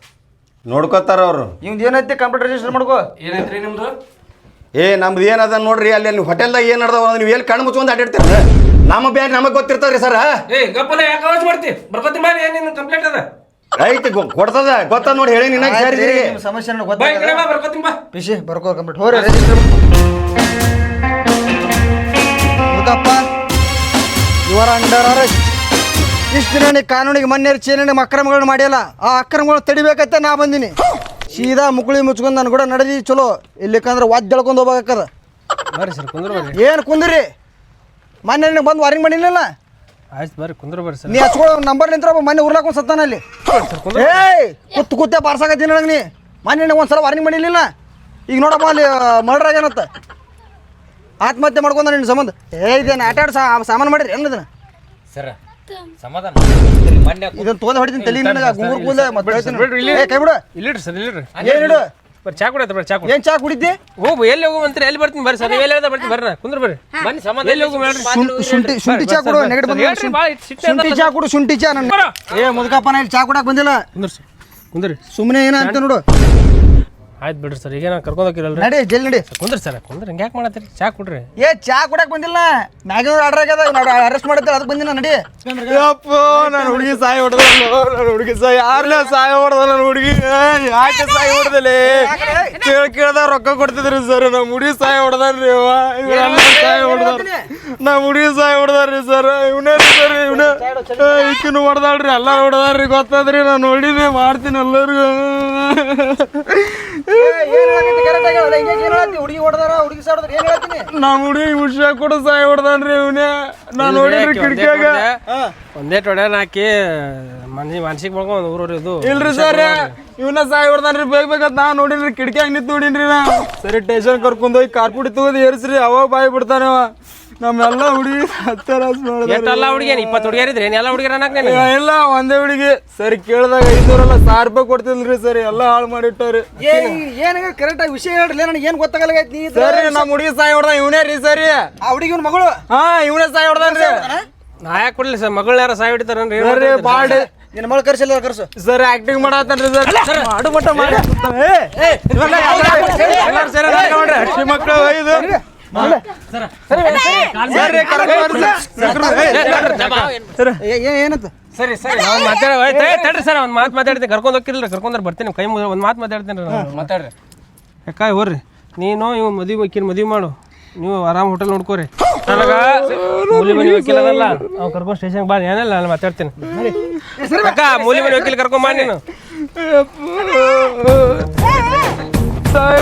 ಇವ್ದು ಅವರು. ಇವ್ದು ಏನೈತಿ? ಕಂಪ್ಯೂಟರ್ ರಿಜಿಸ್ಟರ್ ಮಾಡ್ಕೋ. ಏನೈತ್ರಿ ನಿಮ್ದು? ಏ ನಮ್ದು ಏನದ ನೋಡ್ರಿ ಅಲ್ಲಿ ಅಲ್ಲಿ ಹೋಟೆಲ್ದಾಗ ಏನು ನಡೆದವ ನೀವು ಎಲ್ಲಿ ಕಣ್ಣು ಮುಚ್ಕೊಂಡು ಅಡ್ಡಿರ್ತೀರ ನಮ್ಮ ಬ್ಯಾಗ್ ನಮಗೆ ಗೊತ್ತಿರ್ತದ್ರಿ ಸರ್. ಏ ಗಪ್ಪನ ಯಾಕೆ ಅವಾಜ್ ಮಾಡ್ತಿ? ಬರ್ಕೋತಿ ಮಾಡಿ ಏನೇನು ಕಂಪ್ಲೇಂಟ್ ಅದ? ರೈಟ್ ಕೊಡ್ತದ ಗೊತ್ತ ನೋಡಿ ಹೇಳಿ ನಿನ್ನ ಸಮಸ್ಯೆ ಬರ್ಕೋತೀನಿ ಬಾ ಪಿಶಿ ಬರ್ಕೋ ಕಂಪ್ಲೀಟ್ ಹೋರಿ ರಿಜಿಸ್ಟರ್ ಇವರ ಅಂಡರ್ ಅರೆಸ್ಟ್ ಇಷ್ಟು ದಿನ ನೀ ಕಾನೂನಿಗೆ ಮೊನ್ನೆ ಚೇನಣಿ ಅಕ್ರಮಗಳನ್ನ ಮಾಡಿಲ್ಲ ಆ ಅಕ್ರಮಗಳು ತಡಿಬೇಕಂತ ನಾ ಬಂದಿನಿ. ಸೀದಾ ಮುಕುಳಿ ಮುಚ್ಕೊಂಡು ನಾನು ಕೂಡ ನಡೆದಿ ಚಲೋ. ಇಲ್ಲಿಕಂದ್ರೆ ವಾದ್ ಎಳ್ಕೊಂಡು ಹೋಗ್ಬೇಕದ ಬರ್ರಿ ಸರ್ ಕುಂದ್ರ ಬರ್ರಿ. ಏನು ಕುಂದ್ರಿ? ಮೊನ್ನೆ ನಿನಗೆ ಬಂದು ವಾರಿಂಗ್ ಮಾಡಿಲ್ಲ ಆಯ್ತು ಬರ್ರಿ ಕುಂದ್ರ ಬರ್ರಿ ಸರ್. ನೀ ಹಚ್ಕೊಳ್ಳೋ ನಂಬರ್ ನಿಂತ್ರ ಮೊನ್ನೆ ಉರ್ಲಾಕೊಂಡು ಸತ್ತಾನ ಅಲ್ಲಿ. ಏಯ್ ಕುತ್ತು ಕುತ್ತೆ ಬಾರ್ಸಾಕತ್ತೀನಿ ನನಗೆ ನೀ. ಮೊನ್ನೆ ನಿನಗೆ ಒಂದು ಸಲ ವಾರ್ನಿಂಗ್ ಮಾಡಿರ್ಲಿಲ್ಲ? ಈಗ ನೋಡಪ್ಪ ಅಲ್ಲಿ ಮರ್ಡರ್ ಆಗ್ಯಾನತ್ತ ಆತ್ಮಹತ್ಯೆ ಮಾಡ್ಕೊಂಡ ನಿನ್ನ ಸಂಬಂಧ? ಏ ಇದೇನು ಆಟ ಆಡ್ ಸಾಮಾನು ಮಾಡಿರಿ ಏನು ಇದನ್ನ? ಸರ್ ಸಮಾಧಾನ ಮೊನ್ನೆ ಇದನ್ನ ತೋದ ಹೊಡಿತೀನಿ ತಲೆ ನಿನಗೆ ಗುಂಗುರು ಕೂದ ಮತ್ತೆ ಹೇಳ್ತೀನಿ. ಬಿಡ್ರಿ ಇಲ್ಲಿ. ಏ ಕೈ ಬಿಡು. ಇಲ್ಲಿಡ್ರಿ ಸರ್ ಇಲ್ಲಿಡ್ರಿ. ಏನು ಇಡು? ಬರ್ರಿ ಚಾ ಕುಡಿಯತ್ತ ಬರ್ರಿ ಚಾ ಕುಡಿ ಏನು ಚಾ ಕುಡಿದ್ದಿ? ಹೋಗು ಎಲ್ಲಿ ಹೋಗು ಅಂತೀರಿ ಎಲ್ಲಿ ಬರ್ತೀನಿ ಬರ್ರಿ ಸರ್ ನೀವು ಎಲ್ಲಿ ಬರ್ತೀನಿ ಬರ್ರಿ ಕುಂದ್ರ ಬರ್ರಿ. ಬನ್ನಿ ಸಮಾಧಾನ ಎಲ್ಲಿ ಹೋಗು ಮಾಡ್ರಿ ಶುಂಠಿ ಶುಂಠಿ ಚಾ ಕೊಡು ನೆಗಡಿ ಬಂದ ಶುಂಠಿ ಚಾ ಕೊಡು ಶುಂಠಿ ಚಾ ನನ್ನ ಏ ಮುದುಕಪ್ಪ ನಾ ಇಲ್ಲಿ ಚಾ ಕುಡಕ್ಕೆ ಬಂದಿಲ್ಲ? ಕುಂದ್ರ ಕುಂದ್ರಿ. ಸುಮ್ಮನೆ ಏನ ಅಂತ ನೋಡು. ಆಯ್ತು ಬಿಡ್ರಿ ಸರ್. ಈಗ ನಾನು ಕರ್ಕೊಂಡೋಗಿರಲ್ಲ ನಡಿ ಜಲ್ ನಡಿ. ಕುಂದ್ರಿ ಸರ್. ಕುಂದ್ರಿ. ಹಿಂಗೆ ಯಾಕೆ ಮಾಡತ್ತೀರಿ? ಚಾ ಕೊಡ್ರಿ. ಏ ಚಾ ಕುಡಕ್ ಬಂದಿಲ್ಲ. ಮ್ಯಾಗಿನ ಆರ್ಡರ್ ಆಗ್ಯದ ಅರೆಸ್ಟ್ ಮಾಡ್ತಾರೆ ಅದಕ್ಕೆ ಬಂದಿಲ್ಲ ನಡಿ. ಯಪ್ಪ ನನ್ನ ಹುಡುಗಿ ಸಾಯಿ ಹೊಡೆದ ನನ್ನ ಹುಡುಗಿ ಸಾಯಿ ಯಾರನ್ನ ಸಾಯಿ ಹೊಡೆದ ನನ್ನ ಹುಡುಗಿ? ಯಾಕೆ ಸಾಯಿ ಹೊಡೆದಲ್ಲಿ ಕೇಳ ಕೇಳ್ದ ರೊಕ್ಕ ಕೊಡ್ತಿದ್ರಿ ಸರ್. ನಮ್ಮ ಹುಡುಗಿ ಸಾಯಿ ಹೊಡೆದ್ರಿ ಸಾಯಿ ಹೊಡೆದಾರ. ನಮ್ಮ ಹುಡುಗಿ ಸಾಯಿ ಹೊಡೆದಾರ್ರಿ ಸರ್. ಇವನೇ ಸರ್ ಇವನೇ. ಇಕ್ಕಿನ ಹೊಡೆದಾಳ್ರಿ ಎಲ್ಲ ಹೊಡೆದಾರ್ರಿ ಗೊತ್ತದ್ರಿ ನಾನು ಹೊಡಿದೆ ಮಾಡ್ತೀನಿ ಎಲ್ಲರಿಗೂ. ಹುಡುಗಿ ಹೊಡೆದಾರ ಹುಡುಗಿ ಸಾಡದ್ರ ಏನ್ ಹೇಳ್ತೀನಿ ನಮ್ಮ ಹುಡುಗಿ ಹುಷಾರ ಕೂಡ ಸಾಯಿ ಹೊಡೆದಾನ್ರಿ ಇವನೇ. ನಾನು ನೋಡಿದ್ರಿ ಕಿಟಕಿಯಾಗ. ಒಂದೇ ಟೊಡ್ಯಾನ ಹಾಕಿ ಮನ್ಸಿ ಮನ್ಸಿಗೆ ಮಾಡ್ಕೊಂಡು ಊರವ್ರು ಇದು. ಇಲ್ರಿ ಸರ್ ಇವನ್ನ ಸಾಯಿ ಹೊಡ್ದಾನ್ರಿ ಬೇಗ ಬೇಕಂತ ನಾ ನೋಡಿನ್ರಿ ಕಿಟಕಿಯಾಗ ನಿಂತು ನೋಡಿನ್ರಿ ನಾ ಸರಿ ಟೇಷನ್ ಕರ್ಕೊಂಡ್ ಹೋಗಿ ಕಾರ್ಪುಡಿ ತಗೋದು ಏರ್ಸ್ರಿ ಅವಾಗ ಬಾಯಿ ಬಿಡ್ತಾನೆ ಅವ ನಮ್ಮೆಲ್ಲ ಹುಡುಗಿ ಹತ್ತಾರ ಎಷ್ಟೆಲ್ಲ ಹುಡುಗಿಯನ್ ಇಪ್ಪತ್ತು ಹುಡುಗಿಯರಿದ್ರೆ ಎಲ್ಲ ಹುಡುಗಿಯರ ಎಲ್ಲ ಒಂದೇ ಹುಡುಗಿ. ಸರಿ ಕೇಳಿದಾಗ ಐನೂರಲ್ಲ ಸಾವಿರ ರೂಪಾಯಿ ಕೊಡ್ತಿಲ್ರಿ ಸರಿ ಎಲ್ಲ ಹಾಳು ಮಾಡಿಟ್ಟವ್ರಿ. ಏನ ಕರೆಕ್ಟ್ ಆಗಿ ವಿಷಯ ಹೇಳ್ರಿ ನನಗೆ ಏನ್ ಗೊತ್ತಾಗಲ್ಲ ನೀ ಸರಿ ನಮ್ಮ ಹುಡುಗಿ ಸಾಯಿ ಹೊಡ್ದ ಇವನೇ ರೀ ಸರಿ. ಆ ಹುಡುಗಿನ ಮಗಳು? ಹಾ ಇವನೇ ಸಾಯಿ ಹೊಡ್ದಾನ್ರಿ ನಾ ಯಾಕೆ ಕೊಡ್ಲಿ ಸರ್ ಮಗಳನ್ನ ಯಾರ ಸಾಯಿ ಹಿಡಿತಾರನ್ರಿ ಸರಿ ಬಾಡಿ ನಿನ್ನ ಮಗಳು ಕರ್ಸಿಲ್ಲ ಕರ್ಸು. ಸರ್ ಆಕ್ಟಿಂಗ್ ಮಾಡತ್ತನ್ರಿ ಸರ್. ಮಾಡು ಮಟ್ಟ ಮಾಡಿ. ಮಕ್ಕಳು ಐದು ಸರಿ ಕರ್ಕೊಂಡ್ ಸರ್. ಏನಂತ ಸರಿ ಸರಿ ನಾನು ಮಾತಾಡ ಸರ್ ಒಂದು ಮಾತು ಮಾತಾಡ್ತೀನಿ ಕರ್ಕೊಂಡು ಹೋಗಿರಲ್ಲ ಕರ್ಕೊಂಡ್ರೆ ಬರ್ತೀನಿ ಕೈ ಮುಗಿದ್ರೆ ಒಂದು ಮಾತು ಮಾತಾಡ್ತೀನಿ ನಾನು ಮಾತಾಡ್ರಿ ಯಾಕಾಯ್ ಹೋರ್ರಿ ನೀನು ಇವ್ ಮದುವೆ ವಕೀಲ್ ಮದುವೆ ಮಾಡು ನೀವು ಆರಾಮ್ ಹೋಟೆಲ್ ನೋಡ್ಕೋರಿ ನನಗ ಮೂಲಿ ಮನಿ ವಕೀಲ ಅದಲ್ಲ ಅವ್ ಕರ್ಕೊಂಡು ಸ್ಟೇಷನ್ಗೆ ಬಾ ಏನಿಲ್ಲ ನಾನು ಮಾತಾಡ್ತೀನಿ ಅಕ್ಕ ಮೂಲಿ ಮನಿ ವಕೀಲ ಕರ್ಕೊಂಡ್ ಬಾ ನೀನು ಸಾಯ್